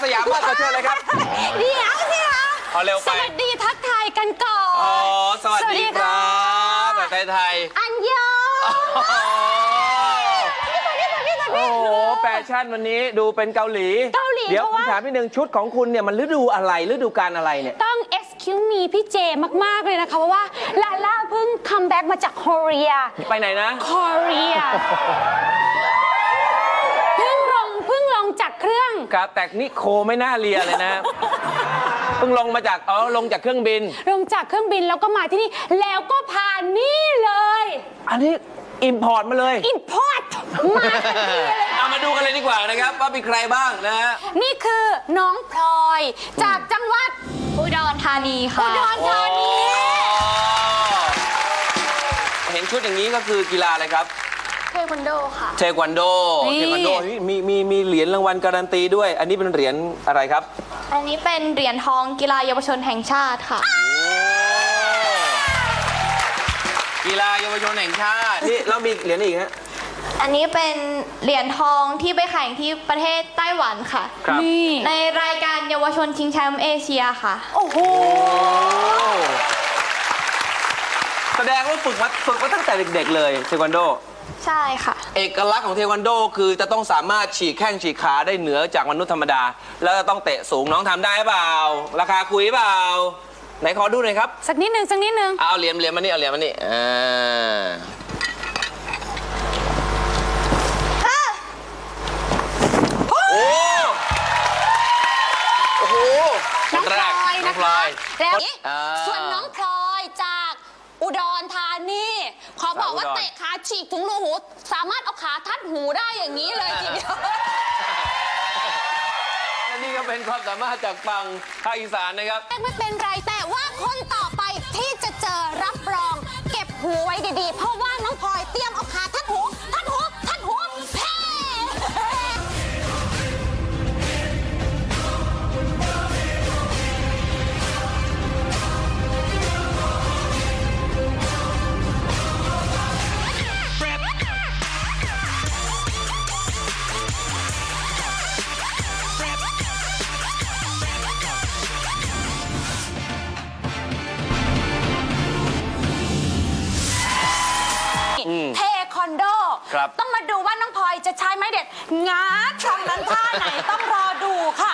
คุณลาล่าอาสยามมากกว่าเชิญเลยครับ เดี๋ยวสิคะเอาเร็วสไปวัสดีทักทายกันก่อนอ๋อสวัสดีคค่ะรับแบบไทยอันยองๆโอ้โห แฟชั่นวันนี้ดูเป็นเกาหลี เกาหลีเดี๋ยวเพราะผมว่า ถามนิดนึงชุดของคุณเนี่ยมันฤดูอะไรฤดูการอะไรเนี่ย ต้อง excuse me พี่เจมาก ๆ เลยนะคะ เพราะว่า ลาล่าเพิ่งคัมแบ็กมาจาก k เรียไปไหนนะ k เรียเพิ่งลงเพิ่งลงจากเครื่องครับ แต่นี่โคไม่น่าเลียเลยนะ เพิ่งลงมาจากอ๋อลงจากเครื่องบิน ลงจากเครื่องบินแล้วก็มาที่นี่ แล้วก็ผ่านนี่เลย อันนี้อิมพอร์ตมาเลย อินพอร์ตมาทันทีเลย เอามาดูกันเลยดีกว่านะครับ ว่ามีใครบ้างนะฮะ นี่คือน้องพลอย จากจังหวัดอุดรธานีอุค่ะดรธานี เห็นชุดอย่างนี้ก็คือกีฬาอะไรครับเทควันโดค่ะ เทควันโด นี่ เทควันโดเฮ้ยมีมีมีเหรียญรางวัลการันตีด้วย อันนี้เป็นเหรียญอะไรครับ อันนี้เป็นเหรียญทองกีฬาเยาวชนแห่งชาติค่ะ กีฬาเยาวชนแห่งชาติ นี่แล้วมีเหรียญอีกฮะ อันนี้เป็นเหรียญทองที่ไปแข่งที่ประเทศไต้หวันค่ะ ครับ นี่ ในรายการเยาวชนชิงแชมป์เอเชียค่ะ โอ้โห แสดงว่าฝึกมาฝึกมาตั้งแต่เด็ก ๆ เลยเทควันโด ใช่ค่ะ เอกลักษณ์ของเทควันโดคือจะต้องสามารถฉีกแข้งฉีกขาได้เหนือจากมนุษย์ธรรมดา แล้วจะต้องเตะสูงน้องทำได้เปล่า ราคาคุยเปล่า ไหนขอดูหน่อยครับ สักนิดนึงสักนิดนึงเอาเหรียญเหรียญมานี่เอาเหรียญมานี่อ่าโอ้โอ้โหน้องพลอยน้นะองพลคะอยแล้วอ่า ส่วนน้องพลอยจากอุดรธานีขอบอกว่า จากอุดร เตะขาฉีก ถุงรูหู สามารถเอาขาทัดหูได้อย่างนี้เลยทีเดียว และนี่ก็เป็นความสามารถจากฝั่งภาคอีสานนะครับ ไม่เป็นไรแต่ว่าคนต่อไปที่จะเจอรับรอง เก็บหูไว้ดีๆ เพราะว่าน้องพลอยเตรียมเอา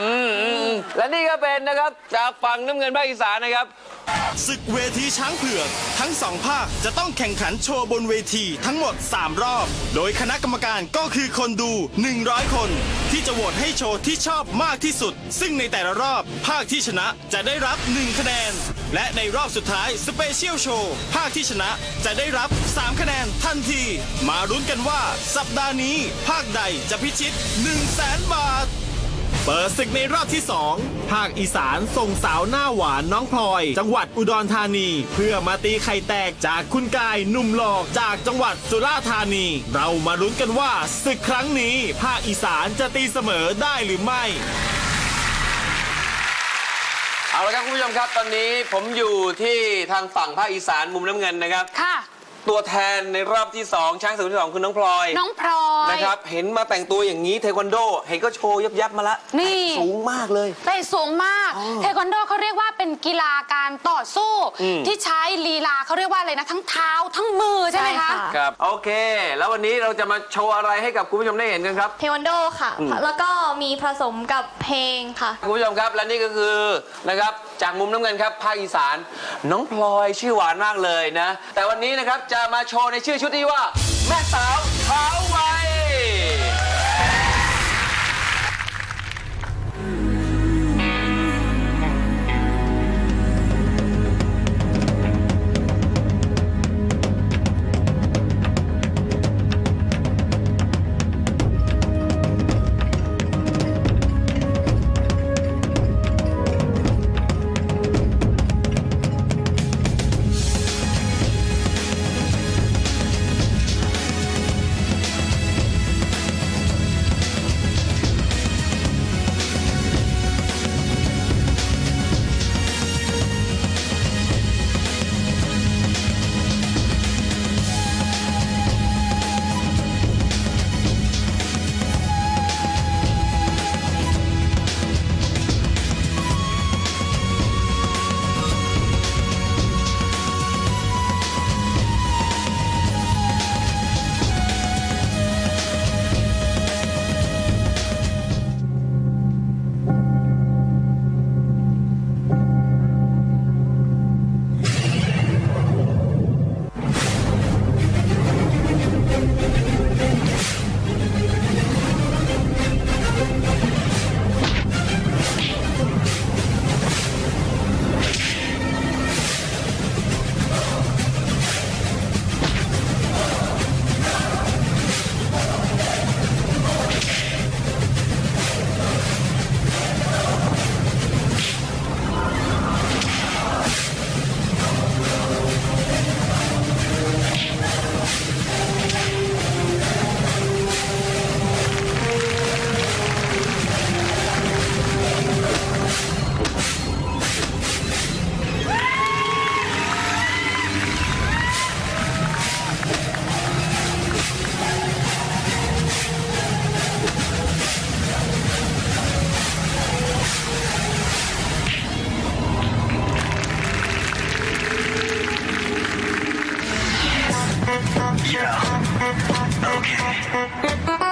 อืมอืมและนี่ก็เป็นนะครับจากฝั่งน้ำเงินภาคอีสานนะครับ ศึกเวทีช้างเผือกทั้งสองภาคจะต้องแข่งขันโชว์บนเวทีทั้งหมด 3 รอบ โดยคณะกรรมการก็คือคนดู 100 คน ที่จะโหวตให้โชว์ที่ชอบมากที่สุด ซึ่งในแต่ละรอบภาคที่ชนะจะได้รับ 1 คะแนน และในรอบสุดท้ายสเปเชียลโชว์ภาคที่ชนะจะได้รับ 3 คะแนนทันที มาลุ้นกันว่า สัปดาห์นี้ภาคใดจะพิชิต 1 0 0 0 0แสนบาท เปิดศึกในรอบที่ 2 ภาคอีสานส่งสาวหน้าหวานน้องพลอย จังหวัดอุดรธานี เพื่อมาตีไข่แตกจากคุณกายหนุ่มหลอกจากจังหวัดสุราษฎร์ธานี เรามาลุ้นกันว่าศึกครั้งนี้ ภาคอีสานจะตีเสมอได้หรือไม่ เอาละครับคุณผู้ชมครับตอนนี้ผมอยู่ที่ทางฝั่งภาคอีสานมุมน้ำเงินนะครับ ค่ะ ตัวแทนในรอบที่ 2 ช้างศึกที่สองคือน้องพลอยน้องพลอยนะครับ เห็นมาแต่งตัวอย่างนี้เทควันโด เห็นก็โชว์ยับยับๆมาละนี่ สูงมากเลยเตะสูงมาก เทควันโดเขาเรียกว่าเป็นกีฬาการต่อสู้ อืม ที่ใช้ลีลาเขาเรียกว่าอะไรนะ ทั้งเท้าทั้งมือใช่ไหมใช่คะค่ะ ครับ โอเค แล้ววันนี้เราจะมาโชว์อะไรให้กับคุณผู้ชมได้เห็นกันครับ เทควันโดค่ะแล้วก็มีผสมกับเพลงค่ะ คุณผู้ชมครับและนี่ก็คือนะครับจากมุมน้ำเงินครับภาคอีสาน น้องพลอยชื่อหวานมากเลยนะ แต่วันนี้นะครับจะมาโชว์ในชื่อชุดที่ว่า แม่สาวเท้าไว Yeah. Okay.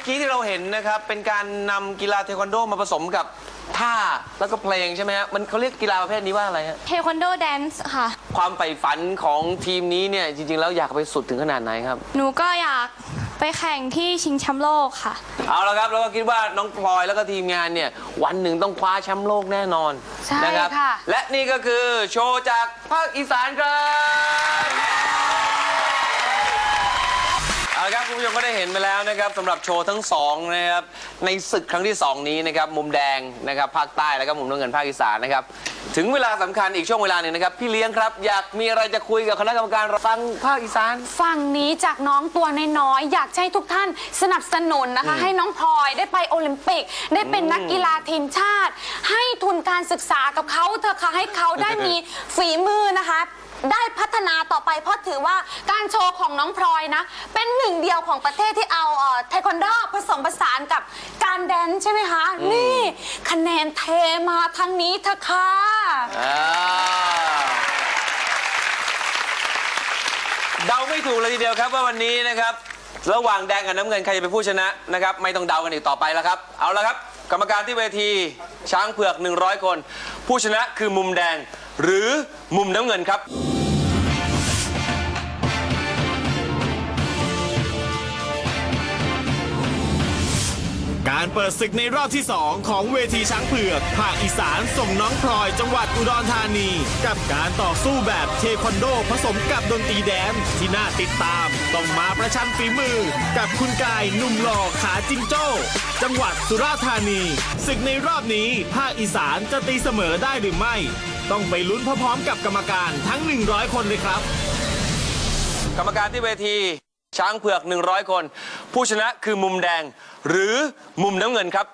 อกี้ที่เราเห็นนะครับ เป็นการนำกีฬาเทควันโดมาผสมกับท่าแล้วก็เพลงใช่ไหมฮะมันเขาเรียกกีฬาประเภทนี้ว่าอะไรฮะเทควันโดแดนซ์ค่ะ ความใฝ่ฝันของทีมนี้เนี่ยจริง ๆ แล้วอยากไปสุดถึงขนาดไหนครับ หนูก็อยากไปแข่งที่ชิงแชมป์โลกค่ะ เอาละครับแล้วก็คิดว่าน้องพลอยแล้วก็ทีมงานเนี่ยวันหนึ่งต้องคว้าแชมป์โลกแน่นอนใช่นะครับค่ะ และนี่ก็คือโชว์จากภาคอีสานครับเอา ละครับคุณผู้ชมก็ได้เห็นไปแล้วนะครับสำหรับโชว์ทั้งสองนะครับในศึกครั้งที่สองนี้นะครับมุมแดงนะครับภาคใต้แล้วก็มุมน้ำเงินภาคอีสานนะครับถึงเวลาสำคัญอีกช่วงเวลาหนึ่งนะครับพี่เลี้ยงครับอยากมีอะไรจะคุยกับคณะกรรมการฟังภาคอีสาน ฝั่งนี้จากน้องตัวน้อยๆอยากให้ทุกท่านสนับสนุนนะคะ ให้น้องพลอยได้ไปโอลิมปิก ได้เป็นนักกีฬาทีมชาติ ให้ทุนการศึกษากับเขาเถอะค่ะให้เขาได้มีฝีมือนะคะ ได้พัฒนาต่อไปเพราะถือว่าการโชว์ของน้องพลอยนะ เป็นหนึ่งเดียวของประเทศที่เอาเอ่อเทควันโดผสมผสานกับการแดนซ์ใช่ไหมคะ นี่คะแนนเทมาทางนี้เถอะค่ะ อ่าเดาไม่ถูกเลยทีเดียวครับว่าวันนี้นะครับ ระหว่างแดงกับน้ำเงินใครจะเป็นผู้ชนะนะครับ ไม่ต้องเดากันอีกต่อไปแล้วครับ เอาละครับ กรรมการที่เวทีช้างเผือก 100 คน ผู้ชนะคือมุมแดงหรือมุมน้ำเงินครับ การเปิดศึกในรอบที่ 2 ของเวทีช้างเผือก ภาคอีสานส่งน้องพลอยจังหวัดอุดรธานี กับการต่อสู้แบบเทควันโดผสมกับดนตรีแดนที่น่าติดตาม ต้องมาประชันฝีมือ กับคุณกายหนุ่มหล่อขาจิงโจ้ จังหวัดสุราษฎร์ธานี ศึกในรอบนี้ ภาคอีสานจะตีเสมอได้หรือไม่ ต้องไปลุ้นพร้อมๆกับกรรมการทั้ง 100 คนเลยครับกรรมการที่เวทีช้างเผือก 100 คน ผู้ชนะคือมุมแดง หรือมุมน้ำเงินครับ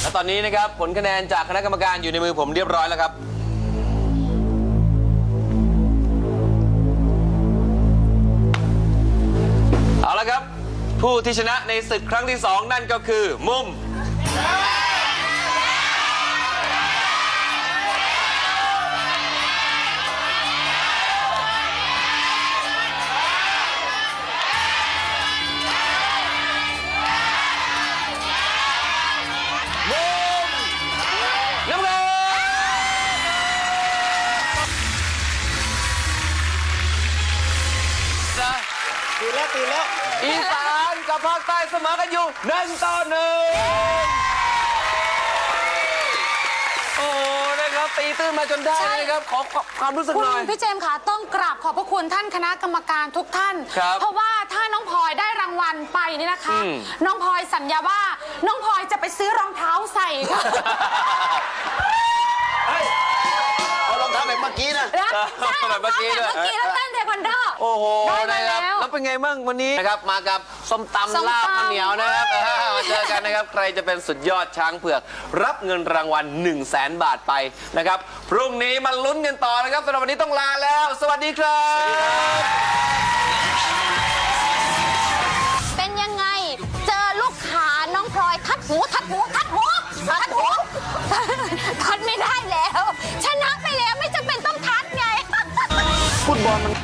และตอนนี้นะครับผลคะแนนจากคณะกรรมการอยู่ในมือผมเรียบร้อยแล้วครับ เอาละครับ ผู้ที่ชนะในศึกครั้งที่สองนั่นก็คือมุม ตื่นแล้วตื่นแล้ว อีสานกับภาคใต้เสมอกันอยู่หนึ่งต่อหนึ่งโอ้โหนะครับตีตื้นมาจนได้ใช่ นะครับขอความรู้สึกคุณหน่อย พี่เจมส์คะต้องกราบขอบพระคุณท่านคณะกรรมการทุกท่าน ครับเพราะว่าถ้าน้องพลอยได้รางวัลไปนี่นะคะ อืม น้องพลอยสัญญาว่าน้องพลอยจะไปซื้อรองเท้าใส่ค่ะ มื่อกี้นะนะใช่แบบเมื่อกี้แบบด้วยเมื่อกี้แล้วเต้นเทควันโด โอ้โหได้มานะครับแล้วแล้วเป็นไงบ้างวันนี้นะครับมากับส้มส้มตำตำลาบข้าวเหนียวนะครับอ่ามาเจอกันนะครับ ใครจะเป็นสุดยอดช้างเผือก รับเงินรางวัล 1 0 0 0 0แสนบาทไปนะครับพรุ่งนี้มาลุ้นกันต่อนะครับสำหรับวันนี้ต้องลาแล้ว สวัสดีครับ เป็นยังไง เจอลูกขาน้องพลอยทัดหูทัดหูทัดหูทัดหู Futebol.